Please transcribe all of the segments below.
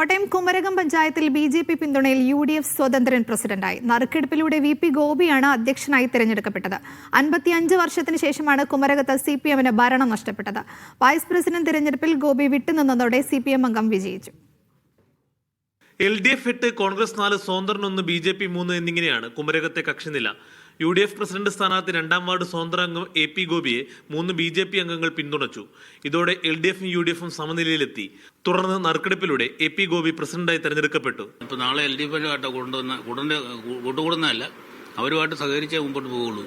കോട്ടയം കുമരകം പഞ്ചായത്തിൽ B J P പിന്തുണയിൽ U D F സ്വതന്ത്രൻ പ്രസിഡന്റായി. നറുക്കെടുപ്പിലൂടെ വി പി ഗോപിയാണ് അധ്യക്ഷനായി തിരഞ്ഞെടുക്കപ്പെട്ടത്. അൻപത്തിയഞ്ച് വർഷത്തിന് ശേഷമാണ് കുമരകത്ത് സി പി എമ്മിന് ഭരണം നഷ്ടപ്പെട്ടത്. വൈസ് പ്രസിഡന്റ് തിരഞ്ഞെടുപ്പിൽ ഗോപി വിട്ടുനിന്നതോടെ സി പി എം അംഗം വിജയിച്ചു. എൽ ഡി എഫ് എട്ട് കോൺഗ്രസ് നാല് സ്വതന്ത്രൻ ഒന്ന് ബി ജെ പി മൂന്ന് എന്നിങ്ങനെയാണ് കുമരകത്തെ കക്ഷിനില. യു ഡി എഫ് പ്രസിഡന്റ് സ്ഥാനാർത്ഥി രണ്ടാം വാർഡ് സ്വതന്ത്ര അംഗം എ പി ഗോപിയെ മൂന്ന് ബി ജെ പി അംഗങ്ങൾ പിന്തുണച്ചു. ഇതോടെ എൽ ഡി എഫും യു ഡി എഫും സമനിലയിലെത്തി. തുടർന്ന് നറുക്കെടുപ്പിലൂടെ എ പി ഗോപി പ്രസിഡന്റായി തെരഞ്ഞെടുക്കപ്പെട്ടു. ഇപ്പൊ നാളെ എൽ ഡി എഫ് കൊണ്ടുവന്ന കൂട്ടുകൂടുന്നതല്ല അവരുമായിട്ട് സഹകരിച്ചേ മുമ്പോട്ട് പോകുള്ളൂ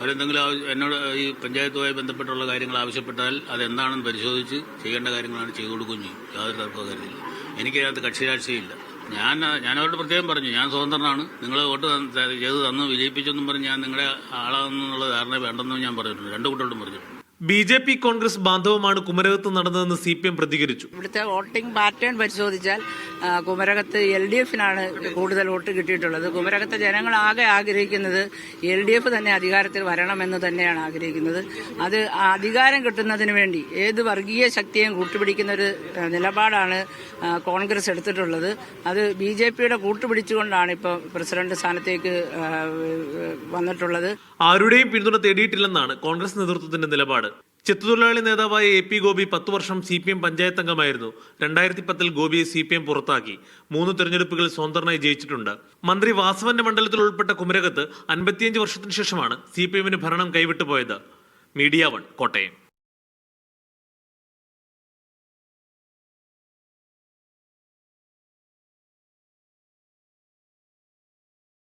അവരെന്തെങ്കിലും എന്നോട് ഈ പഞ്ചായത്തുമായി ബന്ധപ്പെട്ടുള്ള കാര്യങ്ങൾ ആവശ്യപ്പെട്ടാൽ അതെന്താണെന്ന് പരിശോധിച്ച് ചെയ്യേണ്ട കാര്യങ്ങളാണ് ചെയ്തു കൊടുക്കുകയും ചെയ്യും. യാതൊരു തർക്കവും കരുതില്ല എനിക്കതിനകത്ത് കക്ഷി രാഷ്ട്രീയമില്ല ഞാൻ ഞാനവരോട് പ്രത്യേകം പറഞ്ഞു ഞാൻ സ്വതന്ത്രനാണ്. നിങ്ങൾ വോട്ട് ചെയ്ത് തന്നു വിജയിപ്പിച്ചെന്നും പറഞ്ഞ് ഞാൻ നിങ്ങളുടെ ആളാണെന്നുള്ള ധാരണ വേണ്ടെന്നും ഞാൻ പറഞ്ഞിട്ടുണ്ട്. രണ്ട് കുട്ടികളോടും പറഞ്ഞിട്ടുണ്ട് ബി ജെ പി കോൺഗ്രസ് ബാന്ധവമാണ് കുമരകത്ത് നടന്നതെന്ന് സി പി എം പ്രതികരിച്ചു. ഇവിടുത്തെ വോട്ടിംഗ് പാറ്റേൺ പരിശോധിച്ചാൽ കുമരകത്ത് എൽ ഡി എഫിനാണ് കൂടുതൽ വോട്ട് കിട്ടിയിട്ടുള്ളത്. കുമരകത്തെ ജനങ്ങൾ ആകെ ആഗ്രഹിക്കുന്നത് എൽ ഡി എഫ് തന്നെ അധികാരത്തിൽ വരണമെന്ന് തന്നെയാണ് ആഗ്രഹിക്കുന്നത്. അത് അധികാരം കിട്ടുന്നതിന് വേണ്ടി ഏത് വർഗീയ ശക്തിയെയും കൂട്ടുപിടിക്കുന്ന ഒരു നിലപാടാണ് കോൺഗ്രസ് എടുത്തിട്ടുള്ളത്. അത് ബി ജെ പിയുടെ കൂട്ടുപിടിച്ചുകൊണ്ടാണ് ഇപ്പോൾ പ്രസിഡന്റ് സ്ഥാനത്തേക്ക് വന്നിട്ടുള്ളത്. ആരുടെയും പിന്തുണ തേടിയിട്ടില്ലെന്നാണ് കോൺഗ്രസ് നേതൃത്വത്തിന്റെ നിലപാട്. ചെത്തുതൊഴിലാളി നേതാവായ എ പി ഗോപി പത്ത് വർഷം സി പി എം പഞ്ചായത്ത് അംഗമായിരുന്നു. രണ്ടായിരത്തി പത്തിൽ ഗോപിയെ സി പി എം പുറത്താക്കി. മൂന്ന് തെരഞ്ഞെടുപ്പുകളിൽ സ്വതന്ത്രനായി ജയിച്ചിട്ടുണ്ട്. മന്ത്രി വാസവന്റെ മണ്ഡലത്തിൽ ഉൾപ്പെട്ട കുമരകത്ത് അൻപത്തിയഞ്ച് വർഷത്തിനു ശേഷമാണ് സി പി എമ്മിന് ഭരണം കൈവിട്ടുപോയത്. Media one Kottayam.